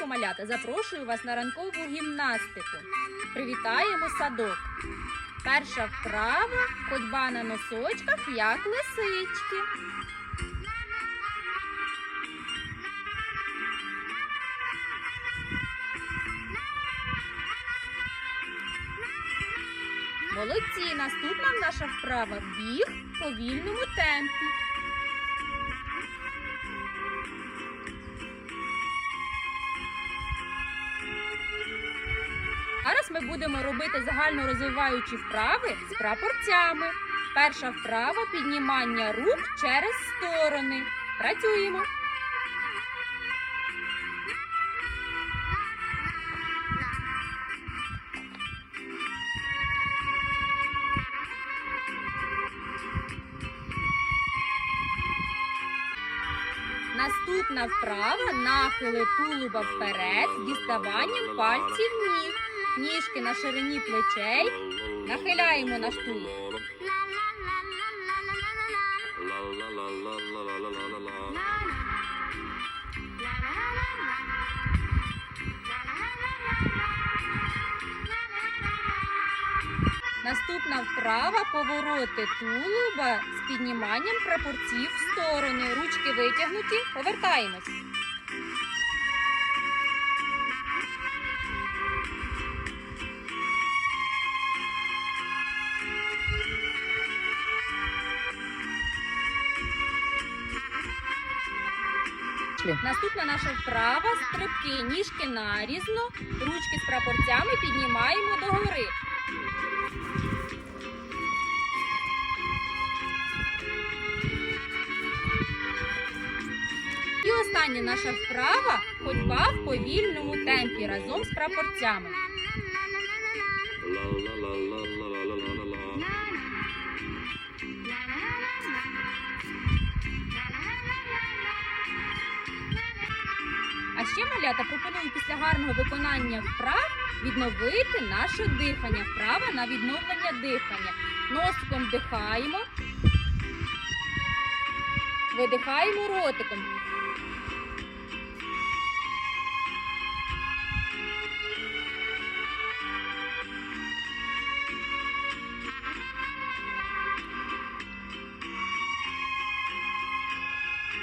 раночку, малята, запрошую вас на ранкову гімнастику. Привітаємо садок. Перша вправа ходьба на носочках, як лисички. Молодці, наступна наша вправа біг в повільному темпі. Зараз ми будемо робити загально розвиваючі вправи з прапорцями. Перша вправа піднімання рук через сторони. Працюємо. Наступна вправа нахили тулуба вперед з діставанням пальців ніг. Ніжки на ширині плечей. Нахиляємо наш тулуб. Наступна вправа повороти тулуба з підніманням прапорців в сторони. Ручки витягнуті. Повертаємось. Наступна наша вправа стрибки, ніжки нарізно, ручки з прапорцями піднімаємо догори. І остання наша вправа ходьба в повільному темпі разом з прапорцями. А ще малята пропоную після гарного виконання вправ відновити наше дихання. Вправа на відновлення дихання. Носиком вдихаємо, видихаємо ротиком.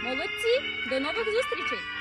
Молодці! До нових зустрічей!